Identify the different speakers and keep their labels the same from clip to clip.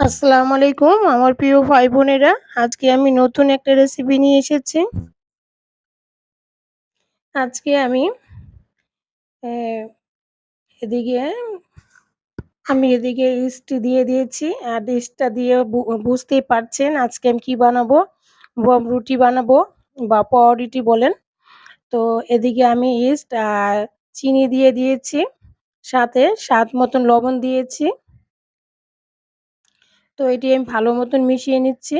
Speaker 1: আসসালামু আলাইকুম, আমার প্রিয় ভাই বোনেরা। আজকে আমি নতুন একটা রেসিপি নিয়ে এসেছি। আজকে আমি এদিকে আমি এদিকে ইস্ট দিয়ে দিয়েছি। আর ইস্টটা দিয়ে বুঝতেই পারছেন আজকে আমি কী বানাবো? বম রুটি বানাবো বা পাউরুটি বলেন। তো এদিকে আমি ইস্ট আর চিনি দিয়ে দিয়েছি। সাথে স্বাদ মতন লবণ দিয়েছি। তো এটি আমি ভালো মতন মিশিয়ে নিচ্ছি।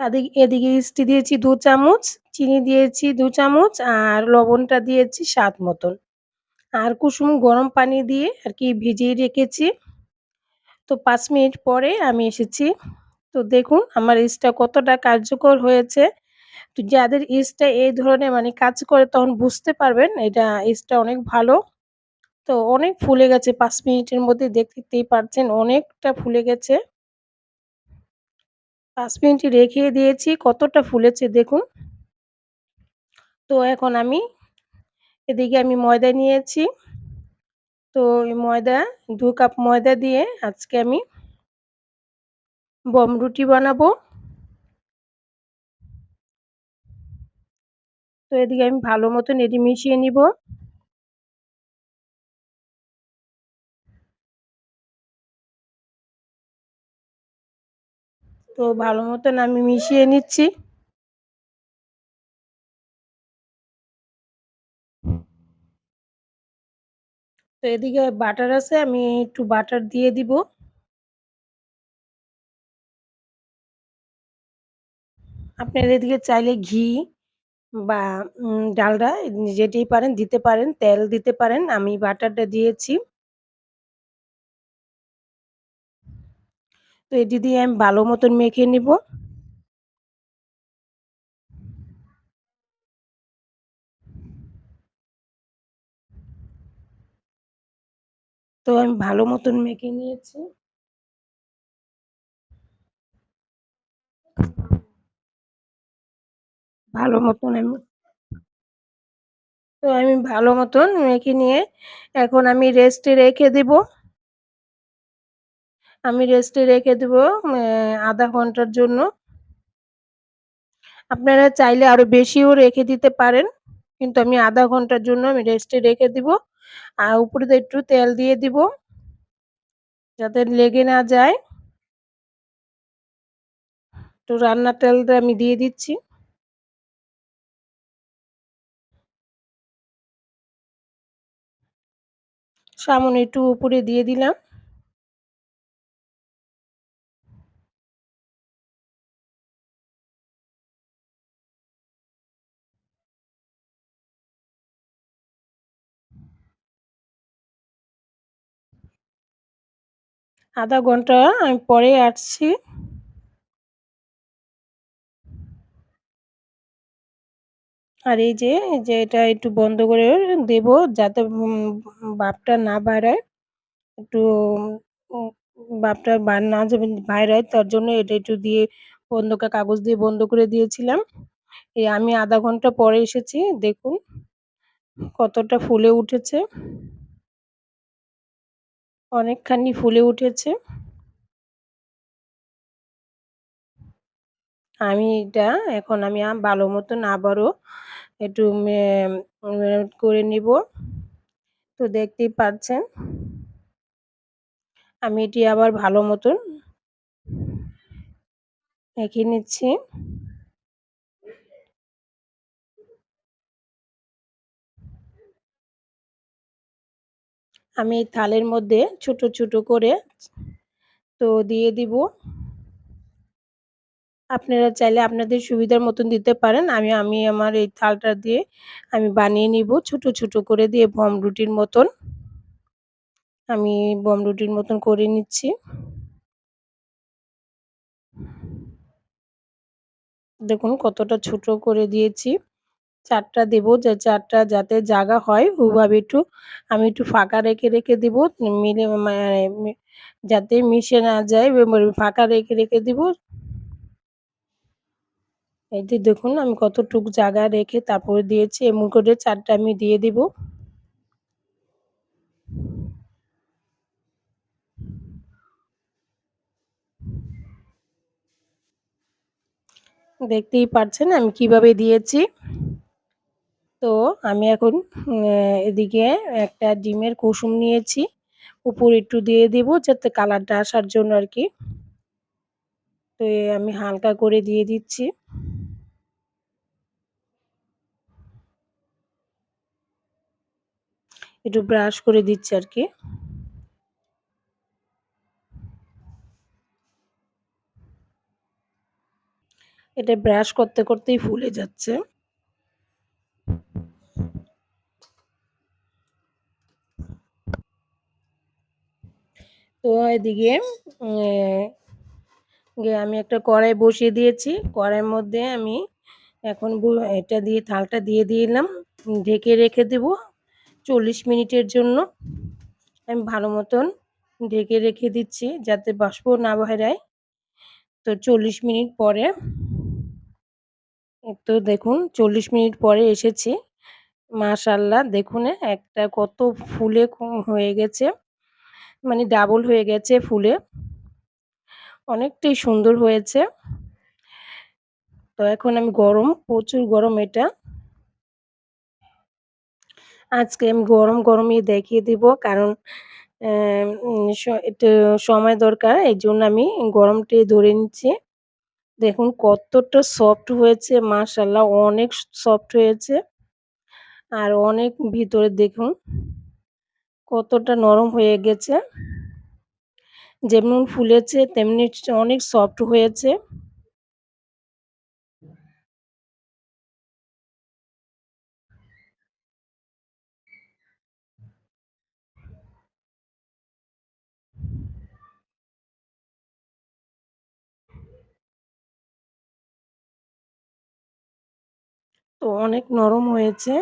Speaker 1: এদিকে এদিকে ইস্টি দিয়েছি দু চামচ, চিনি দিয়েছি দু চামচ আর লবণটা দিয়েছি স্বাদ মতন। আর কুসুম গরম পানি দিয়ে আর কি ভিজিয়ে রেখেছি। তো পাঁচ মিনিট পরে আমি এসেছি। তো দেখুন আমার ইস্টটা কতটা কার্যকর হয়েছে। তো যাদের ইস্টটা এই ধরনের মানে কাজ করে তখন বুঝতে পারবেন এটা ইস্টটা অনেক ভালো। তো অনেক ফুলে গেছে, পাঁচ মিনিটের মধ্যে দেখতেই পারছেন অনেকটা ফুলে গেছে। পাঁচ মিনিট রেখে দিয়েছি, কতটা ফুলেছে দেখুন। তো এখন আমি এদিকে আমি ময়দা নিয়েছি। তো ময়দা, দু কাপ ময়দা দিয়ে আজকে আমি বম রুটি বানাবো। তো এদিকে আমি ভালো মতন এটি মিশিয়ে নিব। তো ভালো মতন আমি মিশিয়ে নিচ্ছি। তো এদিকে বাটার আছে, আমি একটু বাটার দিয়ে দিব। আপনার এদিকে চাইলে ঘি বা ডালডা যেটি পারেন দিতে পারেন, তেল দিতে পারেন, আমি বাটারটা দিয়েছি। তো এটি দিয়ে আমি ভালো মতন মেখে নিব। তো আমি ভালো মতন মেখে নিয়েছি। ভালো মতন আমি তো আমি ভালো মতন মেখে নিয়ে এখন আমি রেস্টে রেখে দেব। আমি রেস্টে রেখে দেব আধা ঘণ্টার জন্য। আপনারা চাইলে আরও বেশিও রেখে দিতে পারেন, কিন্তু আমি আধা ঘণ্টার জন্য আমি রেস্টে রেখে দিব। আর উপরে একটু তেল দিয়ে দিব, যাতে লেগে না যায়। তো রান্নার তেলটা আমি দিয়ে দিচ্ছি। সামনে একটু উপরে দিয়ে দিলাম। আধা ঘণ্টা আমি পরে আসছি। আর এই যে যে এটা একটু বন্ধ করে দেব যাতে বাপটা না বাড়ায়। একটু বাপটা না যাবে বাইরে তার জন্য এটা একটু দিয়ে বন্ধ কাগজ দিয়ে বন্ধ করে দিয়েছিলাম। এই আমি আধা ঘণ্টা পরে এসেছি, দেখুন কতটা ফুলে উঠেছে। অনেকখানি ফুলে উঠেছে। আমি এটা এখন আমি ভালো মতন আবারও একটু করে নিব। তো দেখতেই পাচ্ছেন। আমি এটি আবার ভালো মতন এঁকে নিচ্ছি। আমি থালের মধ্যে ছোট ছোট করে তো দিয়ে দিব। আপনারা চাইলে আপনাদের সুবিধার মতন দিতে পারেন। আমি আমি আমার এই থালটা দিয়ে আমি বানিয়ে নিব। ছোট ছোট করে দিয়ে বম রুটির মতন। আমি বম রুটির মতন করে নিচ্ছি। দেখুন কতটা ছোট করে দিয়েছি। চারটা দেবো যে চারটা যাতে জায়গা হয় ওভাবে আচ্ছা। একটু আমি একটু ফাঁকা রেখে রেখে দেবো মিলে মানে যাতে মিশে না যায় ফাঁকা রেখে রেখে দেবো। এই যে দেখুন আমি কতটুক জায়গা রেখে তারপরে দিয়েছি এমন করে চারটা আমি দিয়ে দেবো। দেখতেই পারছেন আমি কীভাবে দিয়েছি। তো আমি এখন এদিকে একটা ডিমের কুসুম নিয়েছি। উপর একটু দিয়ে দিব যাতে কালারটা আসার জন্য আর কি তো আমি হালকা করে দিয়ে দিচ্ছি। একটু ব্রাশ করে দিচ্ছি আর কি এটা ব্রাশ করতে, করতেই ফুলে যাচ্ছে। তো এদিকে আমি একটা কড়াই বসিয়ে দিয়েছি। কড়াইয়ের মধ্যে আমি এখন এটা দিয়ে, থালটা দিয়ে দিলাম। ঢেকে রেখে দেব ৪০ মিনিটের জন্য। আমি ভালো মতন ঢেকে রেখে দিচ্ছি যাতে বাষ্প না বেরায়। তো ৪০ মিনিট পরে তো দেখুন ৪০ মিনিট পরে এসেছি। মাশাআল্লাহ, দেখুন, একটা কত ফুলে হয়ে গেছে। মানে ডাবল হয়ে গেছে ফুলে। অনেকটাই সুন্দর হয়েছে। তো এখন আমি গরম, প্রচুর গরম এটা। আজকে আমি গরম, গরমই দেখিয়ে দিব কারণ একটু সময় দরকার এই জন্য আমি গরমটাই ধরে নিচ্ছি। দেখুন কতটা সফট হয়েছে মাশাআল্লাহ অনেক সফট হয়েছে। আর অনেক ভিতরে দেখুন কতটা নরম হয়ে গেছে। যেমন ফুলেছে, তেমনি অনেক সফট হয়েছে। তো অনেক নরম হয়েছে।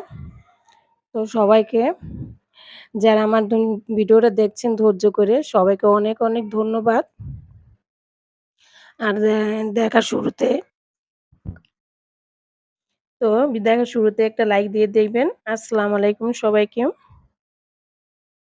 Speaker 1: তো সবাইকে যারা আমার ভিডিওটা দেখছেন ধৈর্য করে সবাইকে অনেক, অনেক ধন্যবাদ। আর দেখা শুরুতে তো দেখা শুরুতে একটা লাইক দিয়ে দেখবেন। আসসালামু আলাইকুম সবাইকে।